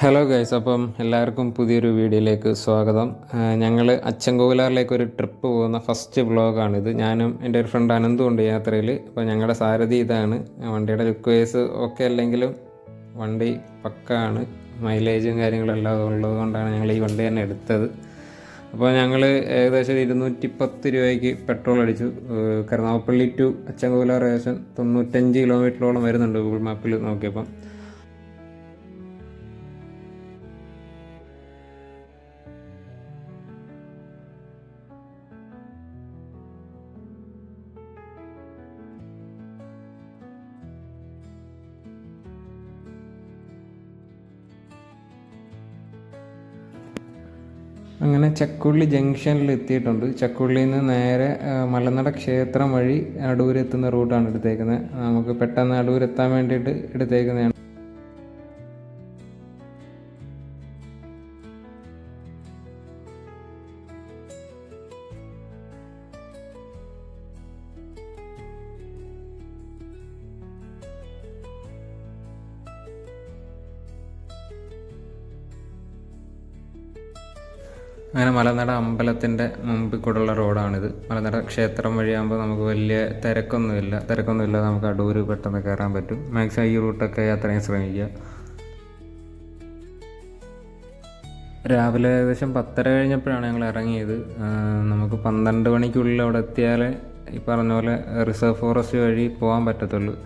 Hello guys അപ്പം എല്ലാവർക്കും പുതിയൊരു വീഡിയോയിലേക്ക് സ്വാഗതം. ഞങ്ങൾ അച്ചൻകോവിലാറിലേക്ക് ഒരു ട്രിപ്പ് പോകുന്ന ഫസ്റ്റ് വ്ളോഗാണിത് ഞാനും എന്റെ ഒരു ഫ്രണ്ട് അനന്തും ഉണ്ട് യാത്രയിൽ അപ്പോൾ ഞങ്ങളുടെ സാരഥി ഇതാണ്. വണ്ടിയുടെ ലുക്ക് വൈസ് ഓക്കെ അല്ലെങ്കിലും വണ്ടി പക്കാണ്. മൈലേജും കാര്യങ്ങളെല്ലാം ഉള്ളത് കൊണ്ടാണ് ഞങ്ങൾ ഈ വണ്ടി തന്നെ എടുത്തത്. അപ്പോൾ ഞങ്ങൾ ഏകദേശം ഇരുന്നൂറ്റി പത്ത് രൂപയ്ക്ക് പെട്രോൾ അടിച്ചു. കരുനാഗപ്പള്ളി ടു അച്ചൻകോവിലാർ ഏകദേശം തൊണ്ണൂറ്റഞ്ച് കിലോമീറ്ററോളം വരുന്നുണ്ട് ഗൂഗിൾ മാപ്പിൽ നോക്കിയപ്പം. അങ്ങനെ ചക്കുള്ളി ജംഗ്ഷനിൽ എത്തിയിട്ടുണ്ട്. ചക്കുള്ളിയിൽ നിന്ന് നേരെ മലനട ക്ഷേത്രം വഴി അടൂരെത്തുന്ന റൂട്ടാണ് എടുത്തേക്കുന്നത്. നമുക്ക് പെട്ടെന്ന് അടൂരെത്താൻ വേണ്ടിയിട്ട് എടുത്തേക്കുന്നതാണ്. അങ്ങനെ മലനട അമ്പലത്തിന്റെ മുമ്പിൽ കൂടെയുള്ള റോഡാണിത്. മലനട ക്ഷേത്രം വഴിയാകുമ്പോൾ നമുക്ക് വലിയ തിരക്കൊന്നുമില്ല. തിരക്കൊന്നുമില്ല നമുക്ക് അടൂർ പെട്ടെന്ന് കയറാൻ പറ്റും. മാക്സിമം ഈ റൂട്ടൊക്കെ യാത്ര ചെയ്യാൻ ശ്രമിക്കുക. രാവിലെ ഏകദേശം പത്തര കഴിഞ്ഞപ്പോഴാണ് ഞങ്ങൾ ഇറങ്ങിയത്. നമുക്ക് പന്ത്രണ്ട് മണിക്കുള്ളിൽ അവിടെ എത്തിയാലേ ഈ പറഞ്ഞ പോലെ റിസർവ് ഫോറസ്റ്റ് വഴി പോകാൻ പറ്റത്തുള്ളൂ.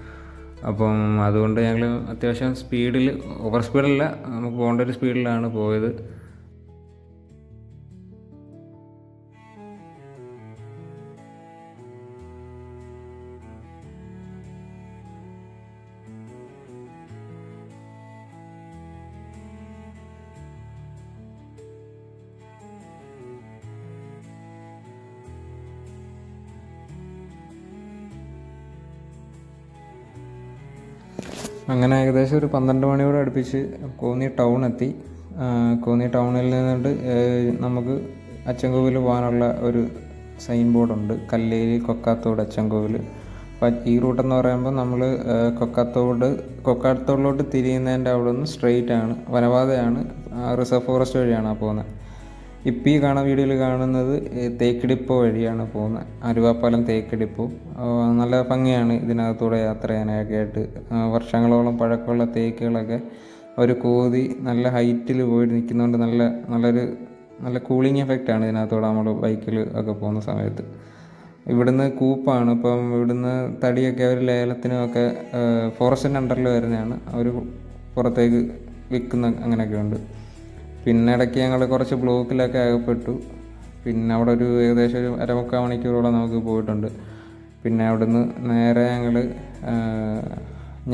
അപ്പം അതുകൊണ്ട് ഞങ്ങൾ അത്യാവശ്യം സ്പീഡിൽ ഓവർ സ്പീഡല്ല നമുക്ക് പോകേണ്ട ഒരു സ്പീഡിലാണ് പോയത്. അങ്ങനെ ഏകദേശം ഒരു പന്ത്രണ്ട് മണിയോട് അടുപ്പിച്ച് കോന്നി ടൗൺ എത്തി. കോന്നി ടൗണിൽ നിന്നിട്ട് നമുക്ക് അച്ചൻകോവിൽ പോകാനുള്ള ഒരു സൈൻ ബോർഡുണ്ട് കല്ലേരി കൊക്കാത്തോട് അച്ചൻകോവിൽ. അപ്പം ഈ റൂട്ടെന്ന് പറയുമ്പോൾ നമ്മൾ കൊക്കാത്തോട് കൊക്കാത്തോടിലോട്ട് തിരിയുന്നതിന്റെ അവിടെ നിന്ന് സ്ട്രെയിറ്റ് ആണ് വനപാതയാണ്. റിസർവ് ഫോറസ്റ്റ് വഴിയാണ് പോകുന്നത്. ഇപ്പം ഈ കാണുന്ന വീഡിയോയിൽ കാണുന്നത് തേക്കിടിപ്പോ വഴിയാണ് പോകുന്നത്. അരുവാപ്പാലം തേക്ക് ഡിപ്പോ നല്ല ഭംഗിയാണ് ഇതിനകത്തൂടെ യാത്ര ചെയ്യാനൊക്കെ ആയിട്ട്. വർഷങ്ങളോളം പഴക്കമുള്ള തേക്കുകളൊക്കെ ഒരു കോതി നല്ല ഹൈറ്റിൽ പോയിട്ട് നിൽക്കുന്നതുകൊണ്ട് നല്ല നല്ലൊരു നല്ല കൂളിംഗ് എഫക്റ്റാണ് ഇതിനകത്തൂടെ നമ്മൾ ബൈക്കിൽ ഒക്കെ പോകുന്ന സമയത്ത്. ഇവിടുന്ന് കൂപ്പാണ്. ഇപ്പം ഇവിടുന്ന് തടിയൊക്കെ അവർ ലേലത്തിനുമൊക്കെ ഫോറസ്റ്റിന്റെ അണ്ടറിൽ വരുന്നതാണ്. അവർ പുറത്തേക്ക് വിൽക്കുന്ന അങ്ങനെയൊക്കെ ഉണ്ട്. പിന്നെ ഇടയ്ക്ക് ഞങ്ങൾ കുറച്ച് ബ്ലോക്കിലൊക്കെ അകപ്പെട്ടു. പിന്നെ അവിടെ ഒരു ഏകദേശം ഒരു അരമുക്കാൽ മണിക്കൂറോളം നമുക്ക് പോയിട്ടുണ്ട്. പിന്നെ അവിടുന്ന് നേരെ ഞങ്ങൾ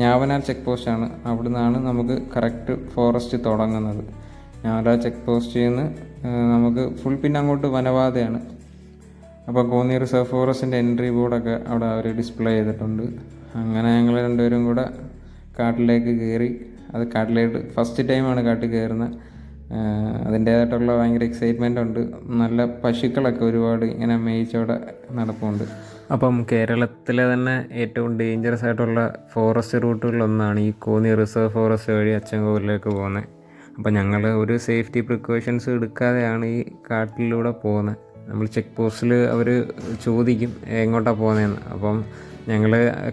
ഞാവനാൽ ചെക്ക് പോസ്റ്റാണ് അവിടെ നിന്നാണ് നമുക്ക് കറക്റ്റ് ഫോറസ്റ്റ് തുടങ്ങുന്നത്. ഞാവനാൽ ചെക്ക് പോസ്റ്റിൽ നിന്ന് നമുക്ക് ഫുൾ പിന്നെ അങ്ങോട്ട് വനപാതയാണ്. അപ്പോൾ കോന്നി റിസർവ് ഫോറസ്റ്റിന്റെ എൻട്രി ബോർഡൊക്കെ അവിടെ അവർ ഡിസ്പ്ലേ ചെയ്തിട്ടുണ്ട്. അങ്ങനെ ഞങ്ങൾ രണ്ടുപേരും കൂടെ കാട്ടിലേക്ക് കയറി. അത് കാട്ടിലേക്ക് ഫസ്റ്റ് ടൈമാണ് കാട്ടിൽ കയറുന്നത്. അതിന്റേതായിട്ടുള്ള ഭയങ്കര എക്സൈറ്റ്മെന്റ് ഉണ്ട്. നല്ല പശുക്കളൊക്കെ ഒരുപാട് ഇങ്ങനെ മേയിച്ചവിടെ നടപ്പുണ്ട്. അപ്പം കേരളത്തിലെ തന്നെ ഏറ്റവും ഡേഞ്ചറസ് ആയിട്ടുള്ള ഫോറസ്റ്റ് റൂട്ടുകളിലൊന്നാണ് ഈ കോന്നി റിസർവ് ഫോറസ്റ്റ് വഴി അച്ചൻകോവിലേക്ക് പോകുന്നത് അപ്പം ഞങ്ങൾ ഒരു സേഫ്റ്റി പ്രിക്കോഷൻസ് എടുക്കാതെയാണ് ഈ കാട്ടിലൂടെ പോകുന്നത് നമ്മൾ ചെക്ക് പോസ്റ്റിൽ അവർ ചോദിക്കും എങ്ങോട്ടാണ് പോകുന്നതെന്ന് അപ്പം ഞങ്ങൾ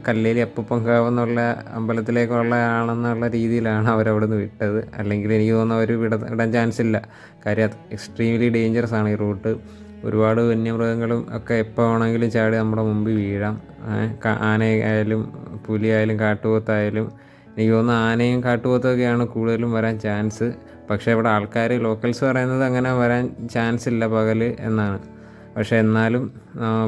കല്ലേലി അപ്പൂപ്പങ്കാവ് എന്നുള്ള അമ്പലത്തിലേക്കുള്ള ആണെന്നുള്ള രീതിയിലാണ് അവരവിടെ നിന്ന് വിട്ടത്. അല്ലെങ്കിൽ എനിക്ക് തോന്നുന്നു അവർ വിട വിടാൻ ചാൻസ് ഇല്ല. കാര്യം എക്സ്ട്രീംലി ഡേഞ്ചറസ് ആണ് ഈ റൂട്ട് ഒരുപാട് വന്യമൃഗങ്ങളും ഒക്കെ എപ്പോൾ വേണമെങ്കിലും ചാടി നമ്മുടെ മുമ്പിൽ വീഴാം. ആനയായാലും പുലിയായാലും കാട്ടുപോത്തായാലും എനിക്ക് തോന്നുന്നു ആനയും കാട്ടുപോത്തൊക്കെയാണ് കൂടുതലും വരാൻ ചാൻസ് പക്ഷേ ഇവിടെ ആൾക്കാർ ലോക്കൽസ് പറയുന്നത് അങ്ങനെ വരാൻ ചാൻസ് ഇല്ല പകൽ എന്നാണ്. പക്ഷേ എന്നാലും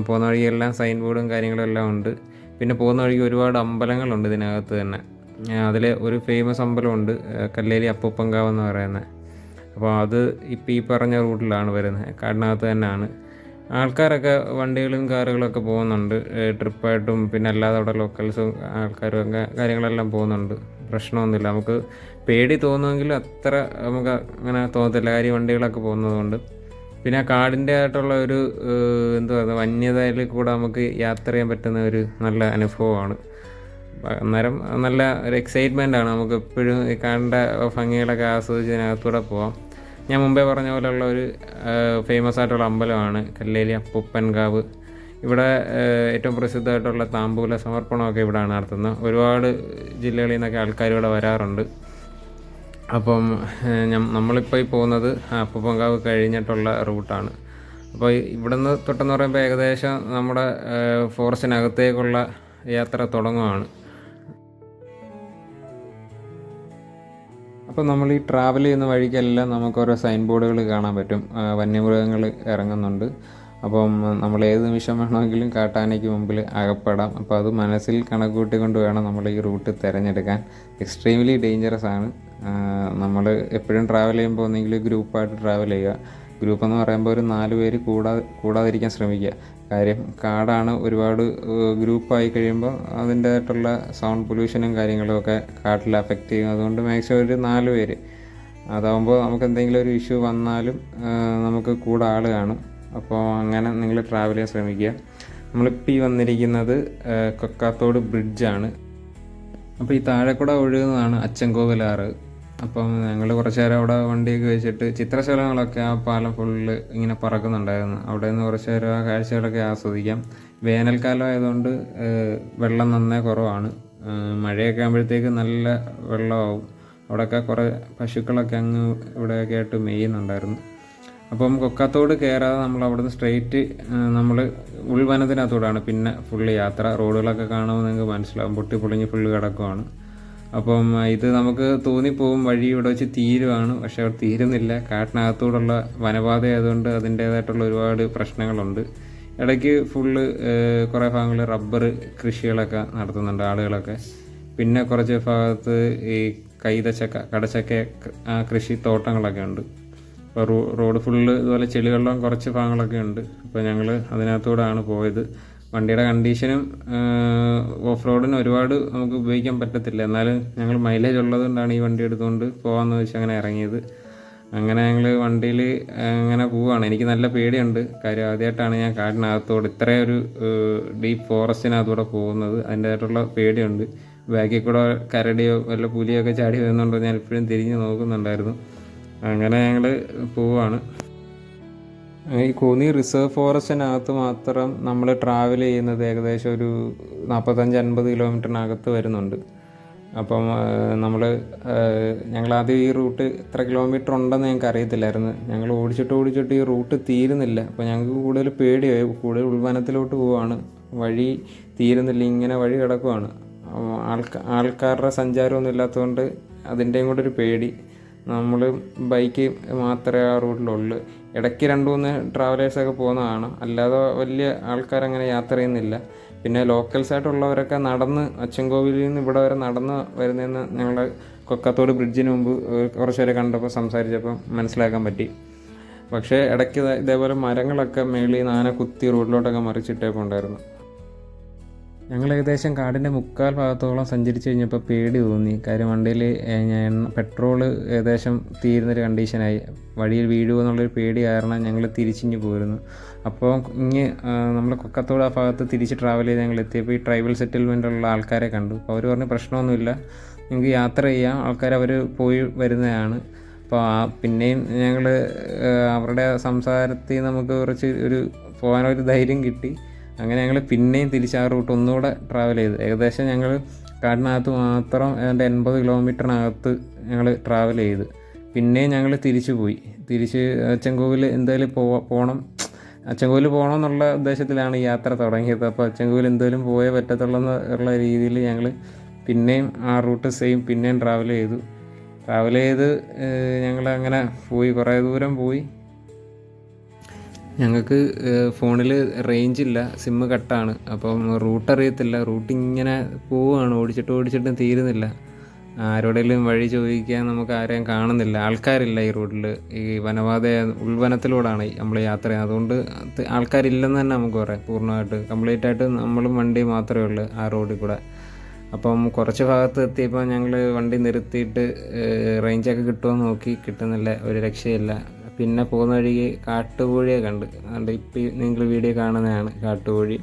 പോകുന്ന വഴിയെല്ലാം സൈൻ ബോർഡും കാര്യങ്ങളും എല്ലാം ഉണ്ട്. പിന്നെ പോകുന്ന വഴിക്ക് ഒരുപാട് അമ്പലങ്ങളുണ്ട് ഇതിനകത്ത് തന്നെ. അതിൽ ഒരു ഫേമസ് അമ്പലമുണ്ട് കല്ലേലി അപ്പൂപ്പങ്കാവ് എന്ന് പറയുന്നത് അപ്പോൾ അത് ഇപ്പം ഈ പറഞ്ഞ റൂട്ടിലാണ് വരുന്നത് കാടിനകത്ത് തന്നെയാണ്. ആൾക്കാരൊക്കെ വണ്ടികളും കാറുകളൊക്കെ പോകുന്നുണ്ട്. ട്രിപ്പായിട്ടും പിന്നെ അല്ലാതെ അവിടെ ലോക്കൽസും ആൾക്കാരും ഒക്കെ കാര്യങ്ങളെല്ലാം പോകുന്നുണ്ട്. പ്രശ്നമൊന്നുമില്ല. നമുക്ക് പേടി തോന്നുമെങ്കിലും അത്ര നമുക്ക് അങ്ങനെ തോന്നത്തില്ല. കാര്യം വണ്ടികളൊക്കെ പോകുന്നതുകൊണ്ട്. പിന്നെ കാടിന്റെ ആയിട്ടുള്ള ഒരു എന്താ പറയുക വന്യതയിൽ കൂടെ നമുക്ക് യാത്ര ചെയ്യാൻ പറ്റുന്ന ഒരു നല്ല അനുഭവമാണ്. അന്നേരം നല്ല ഒരു എക്സൈറ്റ്മെന്റ് ആണ്. നമുക്ക് എപ്പോഴും ഈ കാണ്ട ഭംഗികളൊക്കെ ആസ്വദിച്ച് ഇതിനകത്തൂടെ പോവാം. ഞാൻ മുമ്പേ പറഞ്ഞ പോലെയുള്ള ഒരു ഫേമസ് ആയിട്ടുള്ള അമ്പലമാണ് കല്ലേലി അപ്പൂപ്പൻകാവ്. ഇവിടെ ഏറ്റവും പ്രസിദ്ധമായിട്ടുള്ള താമ്പൂല സമർപ്പണമൊക്കെ ഇവിടെയാണ് നടത്തുന്നത്. ഒരുപാട് ജില്ലകളിൽ നിന്നൊക്കെ ആൾക്കാർ ഇവിടെ വരാറുണ്ട്. അപ്പം നമ്മളിപ്പോൾ ഈ പോകുന്നത് അപ്പപ്പങ്കാവ് കഴിഞ്ഞിട്ടുള്ള റൂട്ടാണ്. അപ്പോൾ ഇവിടുന്ന് തൊട്ടെന്ന് പറയുമ്പോൾ ഏകദേശം നമ്മുടെ ഫോറസ്റ്റിനകത്തേക്കുള്ള യാത്ര തുടങ്ങുവാണ്. അപ്പോൾ നമ്മൾ ഈ ട്രാവൽ ചെയ്യുന്ന വഴിക്കെല്ലാം നമുക്ക് ഓരോ സൈൻ ബോർഡുകൾ കാണാൻ പറ്റും. വന്യമൃഗങ്ങൾ ഇറങ്ങുന്നുണ്ട്. അപ്പം നമ്മൾ ഏത് നിമിഷം വേണമെങ്കിലും കാട്ടാനയ്ക്ക് മുമ്പിൽ അകപ്പെടാം. അപ്പോൾ അത് മനസ്സിൽ കണക്കൂട്ടിക്കൊണ്ട് വേണം നമ്മൾ ഈ റൂട്ട് തിരഞ്ഞെടുക്കാൻ. എക്സ്ട്രീംലി ഡേഞ്ചറസ് ആണ്. നമ്മൾ എപ്പോഴും ട്രാവൽ ചെയ്യുമ്പോൾ ഒന്നെങ്കിൽ ഗ്രൂപ്പായിട്ട് ട്രാവൽ ചെയ്യുക. ഗ്രൂപ്പ് എന്ന് പറയുമ്പോൾ ഒരു നാല് പേര് കൂടാ കൂടാതിരിക്കാൻ ശ്രമിക്കുക. കാര്യം കാടാണ് ഒരുപാട് ഗ്രൂപ്പായി കഴിയുമ്പോൾ അതിന്റേതായിട്ടുള്ള സൗണ്ട് പൊല്യൂഷനും കാര്യങ്ങളും ഒക്കെ കാട്ടിൽ അഫക്റ്റ് ചെയ്യും. അതുകൊണ്ട് മാക്സിമം ഒരു നാല് പേര്. അതാവുമ്പോൾ നമുക്ക് എന്തെങ്കിലും ഒരു ഇഷ്യൂ വന്നാലും നമുക്ക് കൂടെ ആൾ കാണും. അപ്പോൾ അങ്ങനെ നിങ്ങൾ ട്രാവൽ ചെയ്യാൻ ശ്രമിക്കുക. നമ്മളിപ്പോൾ ഈ വന്നിരിക്കുന്നത് കൊക്കാത്തോട് ബ്രിഡ്ജാണ് അപ്പോൾ ഈ താഴെ ഒഴുകുന്നതാണ് അച്ചൻകോവിലാറ്. അപ്പം ഞങ്ങൾ കുറച്ച് നേരം അവിടെ വണ്ടിയൊക്കെ വെച്ചിട്ട് ചിത്രശലങ്ങളൊക്കെ ആ പാലം ഫുള്ള് ഇങ്ങനെ പറക്കുന്നുണ്ടായിരുന്നു. അവിടെ നിന്ന് കുറച്ച് നേരം ആ കാഴ്ചകളൊക്കെ ആസ്വദിക്കാം. വേനൽക്കാലം ആയതുകൊണ്ട് വെള്ളം നന്നേ കുറവാണ്. മഴയൊക്കെ ആകുമ്പോഴത്തേക്ക് നല്ല വെള്ളമാവും. അവിടെയൊക്കെ കുറേ പശുക്കളൊക്കെ അങ്ങ് ഇവിടെയൊക്കെ ആയിട്ട് മെയ്യുന്നുണ്ടായിരുന്നു അപ്പം കൊക്കാത്തോട് കയറാതെ നമ്മൾ അവിടുന്ന് സ്ട്രെയിറ്റ് നമ്മൾ ഉൾവനത്തിനകത്തോടാണ്. പിന്നെ ഫുള്ള് യാത്ര റോഡുകളൊക്കെ കാണുമ്പോൾ നിങ്ങൾക്ക് മനസ്സിലാവും. പൊട്ടി പൊളിഞ്ഞ് ഫുള്ള് കിടക്കുവാണ്. അപ്പം ഇത് നമുക്ക് തോന്നിപ്പോവും വഴി ഇവിടെ വെച്ച് തീരുവാണ്. പക്ഷെ അവിടെ തീരുന്നില്ല. കാട്ടിനകത്തൂടുള്ള വനപാത ആയതുകൊണ്ട് അതിന്റേതായിട്ടുള്ള ഒരുപാട് പ്രശ്നങ്ങളുണ്ട്. ഇടയ്ക്ക് ഫുള്ള് കുറേ ഭാഗങ്ങളിൽ റബ്ബർ കൃഷികളൊക്കെ നടത്തുന്നുണ്ട് ആളുകളൊക്കെ. പിന്നെ കുറച്ച് ഭാഗത്ത് ഈ കൈതച്ചക്ക കടച്ചക്ക കൃഷി തോട്ടങ്ങളൊക്കെ ഉണ്ട്. അപ്പോൾ റോഡ് ഫുള്ള് ഇതുപോലെ ചെളിവെള്ളം കുറച്ച് ഭാഗങ്ങളൊക്കെ ഉണ്ട്. അപ്പോൾ ഞങ്ങൾ അതിനകത്തൂടെയാണ് പോയത്. വണ്ടിയുടെ കണ്ടീഷനും ഓഫ് റോഡിന് ഒരുപാട് നമുക്ക് ഉപയോഗിക്കാൻ പറ്റത്തില്ല. എന്നാലും ഞങ്ങൾ മൈലേജ് ഉള്ളതുകൊണ്ടാണ് ഈ വണ്ടി എടുത്തുകൊണ്ട് പോകാമെന്ന് വെച്ച് അങ്ങനെ ഇറങ്ങിയത്. അങ്ങനെ ഞങ്ങൾ വണ്ടിയിൽ അങ്ങനെ പോവുകയാണ് എനിക്ക് നല്ല പേടിയുണ്ട്. കാര്യം ആദ്യമായിട്ടാണ് ഞാൻ കാടിനകത്തോട് ഇത്രയും ഒരു ഡീപ്പ് ഫോറസ്റ്റിനകത്തൂടെ പോകുന്നത്. അതിന്റെതായിട്ടുള്ള പേടിയുണ്ട്. ബാക്കിൽ കൂടെ കരടിയോ വല്ല പുലിയോ ഒക്കെ ചാടി വരുന്നുണ്ടോ ഞാൻ ഇപ്പോഴും തിരിഞ്ഞ് നോക്കുന്നുണ്ടായിരുന്നു. അങ്ങനെ ഞങ്ങൾ പോവാണ്. ഈ കോന്നി റിസർവ് ഫോറസ്റ്റിനകത്ത് മാത്രം നമ്മൾ ട്രാവൽ ചെയ്യുന്നത് ഏകദേശം ഒരു നാൽപ്പത്തഞ്ച് അൻപത് കിലോമീറ്ററിനകത്ത് വരുന്നുണ്ട്. അപ്പം നമ്മൾ ഞങ്ങൾ ആദ്യം ഈ റൂട്ട് എത്ര കിലോമീറ്റർ ഉണ്ടെന്ന് ഞങ്ങൾക്ക് അറിയത്തില്ലായിരുന്നു. ഞങ്ങൾ ഓടിച്ചിട്ട് ഓടിച്ചിട്ട് ഈ റൂട്ട് തീരുന്നില്ല. അപ്പോൾ ഞങ്ങൾക്ക് കൂടുതൽ പേടിയായി. കൂടുതൽ ഉൾവനത്തിലോട്ട് പോവുകയാണ് വഴി തീരുന്നില്ല. ഇങ്ങനെ വഴി കിടക്കുവാണ്. ആൾക്കാ ആൾക്കാരുടെ സഞ്ചാരമൊന്നും ഇല്ലാത്തതുകൊണ്ട് അതിന്റെയും കൂടെ ഒരു പേടി. നമ്മൾ ബൈക്ക് മാത്രമേ ആ റൂട്ടിലുള്ളൂ ഇടയ്ക്ക് രണ്ട് മൂന്ന് ട്രാവലേഴ്സൊക്കെ പോകുന്നതാണ്. അല്ലാതെ വലിയ ആൾക്കാരങ്ങനെ യാത്ര ചെയ്യുന്നില്ല. പിന്നെ ലോക്കൽസായിട്ടുള്ളവരൊക്കെ നടന്ന് അച്ചൻകോവിലിൽ നിന്ന് ഇവിടെ വരെ നടന്ന് വരുന്നതെന്ന് ഞങ്ങൾ കൊക്കത്തോട് ബ്രിഡ്ജിന് മുമ്പ് ഏഹ്, കുറച്ച് പേരെ കണ്ടപ്പോൾ സംസാരിച്ചപ്പോൾ മനസ്സിലാക്കാൻ പറ്റി. പക്ഷേ ഇടയ്ക്ക് ഇതേ- ഇതേപോലെ മരങ്ങളൊക്കെ മേളിൽ ആന കുത്തി റോഡിലോട്ടൊക്കെ മറിച്ചിട്ടൊക്കെ ഉണ്ടായിരുന്നു. ഞങ്ങൾ ഏകദേശം കാടിന്റെ മുക്കാൽ ഭാഗത്തോളം സഞ്ചരിച്ച് കഴിഞ്ഞപ്പോൾ പേടി തോന്നി. കാര്യം വണ്ടിയിൽ ഞാൻ പെട്രോൾ ഏകദേശം തീരുന്നൊരു കണ്ടീഷനായി വഴിയിൽ വീഴുമോ എന്നുള്ളൊരു പേടി കാരണം ഞങ്ങൾ തിരിച്ചിഞ്ഞ് പോയിരുന്നു അപ്പോൾ ഇങ്ങ് നമ്മൾ കൊക്കത്തോട് ആ ഭാഗത്ത് തിരിച്ച് ട്രാവൽ ചെയ്ത് ഞങ്ങൾ എത്തിയപ്പോൾ ഈ ട്രൈബൽ സെറ്റിൽമെന്റുള്ള ആൾക്കാരെ കണ്ടു. അപ്പോൾ അവർ പറഞ്ഞ് പ്രശ്നമൊന്നുമില്ല. നിങ്ങൾക്ക് യാത്ര ചെയ്യാം. ആൾക്കാർ അവർ പോയി വരുന്നതാണ്. അപ്പോൾ ആ പിന്നെയും ഞങ്ങൾ അവരുടെ സംസാരത്തിൽ നമുക്ക് കുറച്ച് ഒരു പോകാനൊരു ധൈര്യം കിട്ടി. അങ്ങനെ ഞങ്ങൾ പിന്നെയും തിരിച്ച് ആ റൂട്ട് ഒന്നുകൂടെ ട്രാവൽ ചെയ്തു. ഏകദേശം ഞങ്ങൾ കാടിനകത്ത് മാത്രം ഏതാണ്ട് എൺപത് കിലോമീറ്ററിനകത്ത് ഞങ്ങൾ ട്രാവൽ ചെയ്ത്. പിന്നെയും ഞങ്ങൾ തിരിച്ചു പോയി. തിരിച്ച് അച്ചൻകോവിൽ എന്തായാലും പോ പോകണം അച്ചൻകോവിൽ പോകണം എന്നുള്ള ഉദ്ദേശത്തിലാണ് യാത്ര തുടങ്ങിയത്. അപ്പോൾ അച്ചൻകോവിൽ എന്തായാലും പോയേ പറ്റത്തുള്ളൂ എന്നുള്ള രീതിയിൽ ഞങ്ങൾ പിന്നെയും ആ റൂട്ട് സെയിം പിന്നെയും ട്രാവൽ ചെയ്തു. ട്രാവൽ ചെയ്ത് ഞങ്ങൾ അങ്ങനെ പോയി. കുറേ ദൂരം പോയി. ഞങ്ങൾക്ക് ഫോണിൽ റേഞ്ച് ഇല്ല സിമ്മ് കട്ടാണ്. അപ്പം റൂട്ട് അറിയത്തില്ല. റൂട്ട് ഇങ്ങനെ പോവുകയാണ് ഓടിച്ചിട്ട് ഓടിച്ചിട്ടും തീരുന്നില്ല. ആരോടെങ്കിലും വഴി ചോദിക്കാൻ നമുക്ക് ആരെയും കാണുന്നില്ല. ആൾക്കാരില്ല ഈ റോഡിൽ ഈ വനപാത ഉൾവനത്തിലൂടെയാണ് നമ്മൾ യാത്ര ചെയ്യുന്നത്. അതുകൊണ്ട് അത് ആൾക്കാരില്ലെന്ന് തന്നെ നമുക്ക് പറയാം. പൂർണമായിട്ട് കംപ്ലീറ്റ് ആയിട്ട് നമ്മളും വണ്ടി മാത്രമേ ഉള്ളൂ ആ റോഡിൽ കൂടെ. അപ്പം കുറച്ച് ഭാഗത്ത് എത്തിയപ്പോൾ ഞങ്ങൾ വണ്ടി നിർത്തിയിട്ട് റേഞ്ചൊക്കെ കിട്ടുമോ നോക്കി. കിട്ടുന്നില്ല. ഒരു രക്ഷയില്ല. പിന്നെ പോകുന്ന വഴിക്ക് കാട്ടുകോഴിയെ കണ്ട്. അതുകൊണ്ട് ഇപ്പം നിങ്ങൾ വീഡിയോ കാണുന്നതാണ് കാട്ടുകോഴി.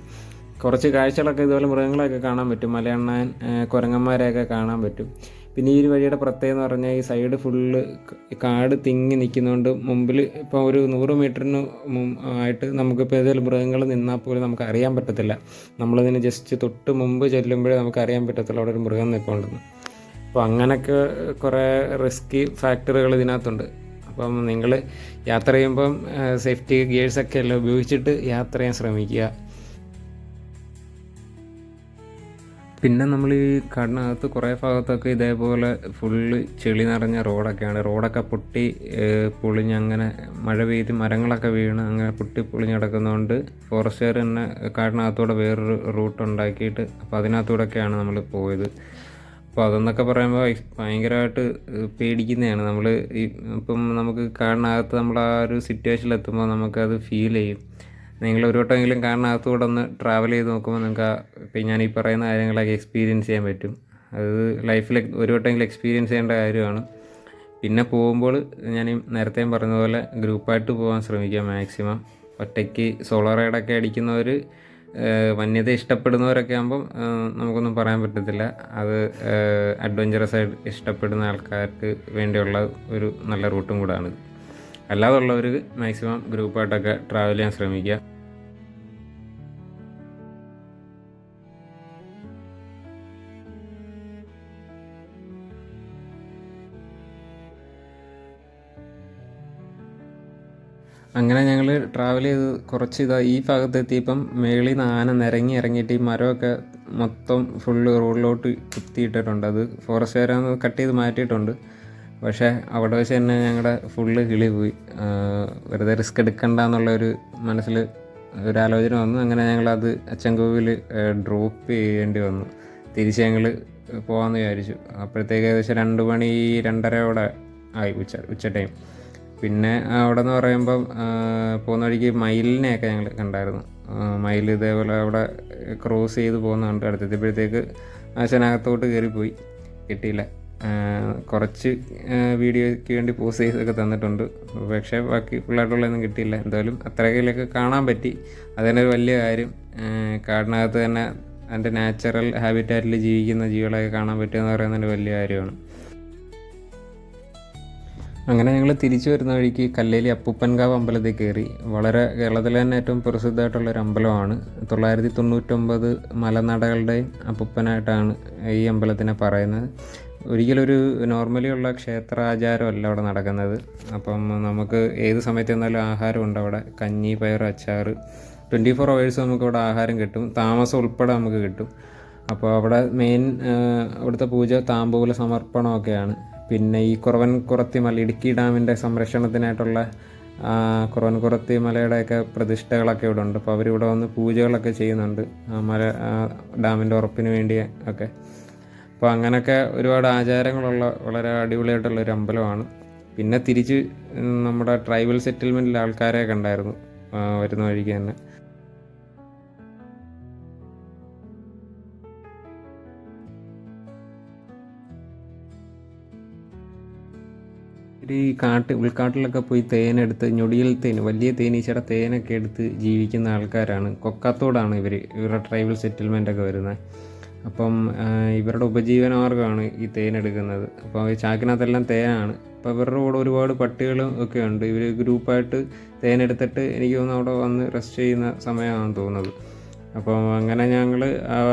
കുറച്ച് കാഴ്ചകളൊക്കെ ഇതുപോലെ മൃഗങ്ങളെയൊക്കെ കാണാൻ പറ്റും. മലയണ്ണാൻ കുരങ്ങന്മാരെയൊക്കെ കാണാൻ പറ്റും. പിന്നെ ഈ ഒരു വഴിയുടെ പ്രത്യേകത എന്ന് പറഞ്ഞാൽ ഈ സൈഡ് ഫുള്ള് കാട് തിങ്ങി നിൽക്കുന്നതുകൊണ്ട് മുമ്പിൽ ഇപ്പോൾ ഒരു നൂറ് മീറ്ററിന് ആയിട്ട് നമുക്കിപ്പോൾ ഏതെങ്കിലും മൃഗങ്ങൾ നിന്നാൽ പോലും നമുക്ക് അറിയാൻ പറ്റത്തില്ല. നമ്മളിതിന് ജസ്റ്റ് തൊട്ട് മുമ്പ് ചെല്ലുമ്പോഴേ നമുക്ക് അറിയാൻ പറ്റത്തില്ല അവിടെ ഒരു മൃഗം നിൽപ്പുണ്ടെന്ന് അപ്പോൾ അങ്ങനെയൊക്കെ കുറേ റിസ്കി ഫാക്ടറുകൾ ഇതിനകത്തുണ്ട്. അപ്പം നിങ്ങൾ യാത്ര ചെയ്യുമ്പം സേഫ്റ്റി ഗിയേഴ്സൊക്കെ എല്ലാം ഉപയോഗിച്ചിട്ട് യാത്ര ചെയ്യാൻ ശ്രമിക്കുക. പിന്നെ നമ്മൾ ഈ കാടിനകത്ത് കുറേ ഭാഗത്തൊക്കെ ഇതേപോലെ ഫുള്ള് ചെളി നിറഞ്ഞ റോഡൊക്കെയാണ് റോഡൊക്കെ പൊട്ടി പൊളിഞ്ഞ് അങ്ങനെ മഴ പെയ്ത് മരങ്ങളൊക്കെ വീണ് അങ്ങനെ പൊട്ടി പൊളിഞ്ഞ് കിടക്കുന്നതുകൊണ്ട് ഫോറസ്റ്റുകാർ തന്നെ കാടിനകത്തൂടെ വേറൊരു റൂട്ട് ഉണ്ടാക്കിയിട്ട് അപ്പോൾ അതിനകത്തൂടെയൊക്കെയാണ് നമ്മൾ പോയത്. അപ്പോൾ അതെന്നൊക്കെ പറയുമ്പോൾ ഭയങ്കരമായിട്ട് പേടിക്കുന്നതാണ് നമ്മൾ ഇപ്പം നമുക്ക് കാണാകത്ത് നമ്മൾ ആ ഒരു സിറ്റുവേഷനിൽ എത്തുമ്പോൾ നമുക്കത് ഫീൽ ചെയ്യും. നിങ്ങൾ ഒരു വട്ടമെങ്കിലും കാടിനകത്തൂടെ ഒന്ന് ട്രാവൽ ചെയ്ത് നോക്കുമ്പോൾ നിങ്ങൾക്ക് ഇപ്പം ഞാൻ ഈ പറയുന്ന കാര്യങ്ങളൊക്കെ എക്സ്പീരിയൻസ് ചെയ്യാൻ പറ്റും. അത് ലൈഫിൽ ഒരു വട്ടമെങ്കിലും എക്സ്പീരിയൻസ് ചെയ്യേണ്ട കാര്യമാണ്. പിന്നെ പോകുമ്പോൾ ഞാൻ നേരത്തെയും പറഞ്ഞതുപോലെ പോലെ ഗ്രൂപ്പായിട്ട് പോകാൻ ശ്രമിക്കുക മാക്സിമം ഒറ്റയ്ക്ക് സോളോ റൈഡൊക്കെ അടിക്കുന്നവർ വന്യത ഇഷ്ടപ്പെടുന്നവരൊക്കെ ആകുമ്പം നമുക്കൊന്നും പറയാൻ പറ്റത്തില്ല. അത് അഡ്വഞ്ചറസ് ആയിട്ട് ഇഷ്ടപ്പെടുന്ന ആൾക്കാർക്ക് വേണ്ടിയുള്ള ഒരു നല്ല റൂട്ടും കൂടാണ്. അല്ലാതെ ഉള്ളവർ മാക്സിമം ഗ്രൂപ്പായിട്ടൊക്കെ ട്രാവൽ ചെയ്യാൻ ശ്രമിക്കുക. അങ്ങനെ ഞങ്ങൾ ട്രാവൽ ചെയ്ത് കുറച്ച് ഇതാ ഈ ഭാഗത്ത് എത്തിയപ്പം മേളിൽ നിന്ന് ആന നിരങ്ങി ഇറങ്ങിയിട്ട് ഈ മരമൊക്കെ മൊത്തം ഫുള്ള് റോഡിലോട്ട് കുത്തിയിട്ടിട്ടുണ്ട്. അത് ഫോറസ്റ്റുകാരൊന്ന് കട്ട് ചെയ്ത് മാറ്റിയിട്ടുണ്ട്. പക്ഷേ അവിടെ വെച്ച് തന്നെ ഞങ്ങളുടെ ഫുള്ള് കിളി പോയി. വെറുതെ റിസ്ക് എടുക്കണ്ട എന്നുള്ളൊരു മനസ്സിൽ ഒരു ആലോചന വന്നു. അങ്ങനെ ഞങ്ങളത് അച്ചൻകോവിൽ ഡ്രോപ്പ് ചെയ്യേണ്ടി വന്നു. തിരിച്ച് ഞങ്ങൾ പോകാമെന്ന് വിചാരിച്ചു. അപ്പോഴത്തേക്ക് ഏകദേശം രണ്ട് മണി രണ്ടരയോടെ ആയി ഉച്ച ഉച്ച ടൈം പിന്നെ അവിടെ നിന്ന് പറയുമ്പം പോകുന്ന വഴിക്ക് മയിലിനെയൊക്കെ ഞങ്ങൾ കണ്ടായിരുന്നു. മയിൽ ഇതേപോലെ അവിടെ ക്രോസ് ചെയ്ത് പോകുന്ന കണ്ട് അടുത്തെത്തിയപ്പോഴത്തേക്ക് ആശനകത്തോട്ട് കയറിപ്പോയി. കിട്ടിയില്ല. കുറച്ച് വീഡിയോയ്ക്ക് വേണ്ടി പോസ് ചെയ്തൊക്കെ തന്നിട്ടുണ്ട്. പക്ഷേ ബാക്കി ഫുള്ളായിട്ടുള്ളതൊന്നും കിട്ടിയില്ല. എന്തായാലും അത്രയ്ക്കിലൊക്കെ കാണാൻ പറ്റി. അതുതന്നെ ഒരു വലിയ കാര്യം. കാടിനകത്ത് തന്നെ അതിന്റെ നാച്ചുറൽ ഹാബിറ്റാറ്റിൽ ജീവിക്കുന്ന ജീവികളെയൊക്കെ കാണാൻ പറ്റുമെന്ന് പറയുന്നതിന്റെ പറയുന്നത് വലിയ കാര്യമാണ്. അങ്ങനെ ഞങ്ങൾ തിരിച്ചു വരുന്ന വഴിക്ക് കല്ലേലി അപ്പൂപ്പൻകാവ് അമ്പലത്തിൽ കയറി. വളരെ കേരളത്തിലെ തന്നെ ഏറ്റവും പ്രസിദ്ധമായിട്ടുള്ള ഒരു അമ്പലമാണ്. തൊള്ളായിരത്തി തൊണ്ണൂറ്റൊമ്പത് മലനടകളുടെയും അപ്പൂപ്പനായിട്ടാണ് ഈ അമ്പലത്തിനെ പറയുന്നത്. ഒരിക്കലൊരു നോർമലി ഉള്ള ക്ഷേത്ര ആചാരമല്ല അവിടെ നടക്കുന്നത്. അപ്പം നമുക്ക് ഏത് സമയത്ത് ചെന്നാലും ആഹാരമുണ്ട് അവിടെ. കഞ്ഞി പയർ അച്ചാർ ട്വന്റി ഫോർ അവേഴ്സ് നമുക്ക് അവിടെ ആഹാരം കിട്ടും. താമസം ഉൾപ്പെടെ നമുക്ക് കിട്ടും. അപ്പോൾ അവിടെ മെയിൻ അവിടുത്തെ പൂജ താമ്പൂല സമർപ്പണമൊക്കെയാണ്. പിന്നെ ഈ കുറവൻ കുറത്തി മല ഇടുക്കി ഡാമിന്റെ സംരക്ഷണത്തിനായിട്ടുള്ള ആ, കുറവൻ കുറത്തി മലയുടെയൊക്കെ പ്രതിഷ്ഠകളൊക്കെ ഇവിടെ ഉണ്ട്. അപ്പോൾ അവരിവിടെ വന്ന് പൂജകളൊക്കെ ചെയ്യുന്നുണ്ട് ആ മല ഡാമിന്റെ ഉറപ്പിന് വേണ്ടി ഒക്കെ. അപ്പോൾ അങ്ങനെയൊക്കെ ഒരുപാട് ആചാരങ്ങളുള്ള വളരെ അടിപൊളിയായിട്ടുള്ള ഒരു അമ്പലമാണ്. പിന്നെ തിരിച്ച് നമ്മുടെ ട്രൈബൽ സെറ്റിൽമെന്റിലെ ആൾക്കാരെയൊക്കെ ഉണ്ടായിരുന്നു വരുന്ന വഴിക്ക് തന്നെ. ഈ കാട്ട് ഉൾക്കാട്ടിലൊക്കെ പോയി തേനെടുത്ത് ഞൊടിയിൽ തേൻ വലിയ തേനീച്ചയുടെ തേനൊക്കെ എടുത്ത് ജീവിക്കുന്ന ആൾക്കാരാണ്. കൊക്കാത്തോടാണ് ഇവർ ഇവരുടെ ട്രൈബൽ സെറ്റിൽമെന്റ് ഒക്കെ വരുന്നത്. അപ്പം ഇവരുടെ ഉപജീവനമാർഗമാണ് ഈ തേനെടുക്കുന്നത് അപ്പോൾ ഈ ചാക്കിനകത്തെല്ലാം തേനാണ്. അപ്പോൾ ഇവരുടെ കൂടെ ഒരുപാട് പട്ടികളും ഒക്കെ ഉണ്ട്. ഇവർ ഗ്രൂപ്പായിട്ട് തേനെടുത്തിട്ട് എനിക്ക് തോന്നുന്നു അവിടെ വന്ന് റെസ്റ്റ് ചെയ്യുന്ന സമയമാണെന്ന് തോന്നുന്നത്. അപ്പോൾ അങ്ങനെ ഞങ്ങൾ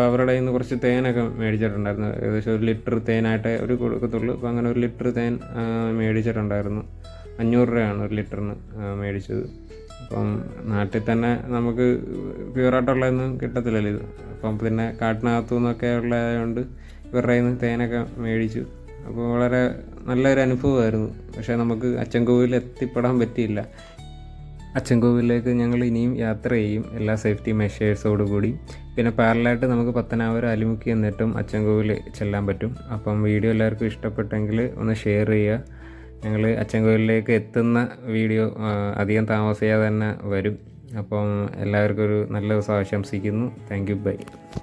അവരുടെ നിന്ന് കുറച്ച് തേനൊക്കെ മേടിച്ചിട്ടുണ്ടായിരുന്നു. ഏകദേശം ഒരു ലിറ്റർ തേനായിട്ട് ഒരു കൊടുക്കത്തുള്ളൂ. അപ്പോൾ അങ്ങനെ ഒരു ലിറ്റർ തേൻ മേടിച്ചിട്ടുണ്ടായിരുന്നു. അഞ്ഞൂറ് രൂപയാണ് ഒരു ലിറ്ററിന് മേടിച്ചത്. അപ്പം നാട്ടിൽ തന്നെ നമുക്ക് പ്യുവറായിട്ടുള്ളതൊന്നും കിട്ടത്തില്ലല്ലോ ഇത്. അപ്പം പിന്നെ കാട്ടിനകത്തു നിന്നൊക്കെ ഉള്ളതായതുകൊണ്ട് ഇവരുടെ നിന്ന് തേനൊക്കെ മേടിച്ചു. അപ്പോൾ വളരെ നല്ലൊരു അനുഭവമായിരുന്നു. പക്ഷേ നമുക്ക് അച്ചൻകോവിൽ എത്തിപ്പെടാൻ പറ്റിയില്ല. അച്ചൻകോവിലേക്ക് ഞങ്ങൾ ഇനിയും യാത്ര ചെയ്യും എല്ലാ സേഫ്റ്റി മെഷേഴ്സോടു കൂടി. പിന്നെ പാരലായിട്ട് നമുക്ക് പത്തനാപുരം അലിമുക്കി എന്നിട്ടും അച്ചൻകോവിൽ ചെല്ലാൻ പറ്റും. അപ്പം വീഡിയോ എല്ലാവർക്കും ഇഷ്ടപ്പെട്ടെങ്കിൽ ഒന്ന് ഷെയർ ചെയ്യുക. ഞങ്ങൾ അച്ചൻകോവിലേക്ക് എത്തുന്ന വീഡിയോ അധികം താമസിയാതെ തന്നെ വരും. അപ്പം എല്ലാവർക്കും ഒരു നല്ല ദിവസം ആശംസിക്കുന്നു. Thank you by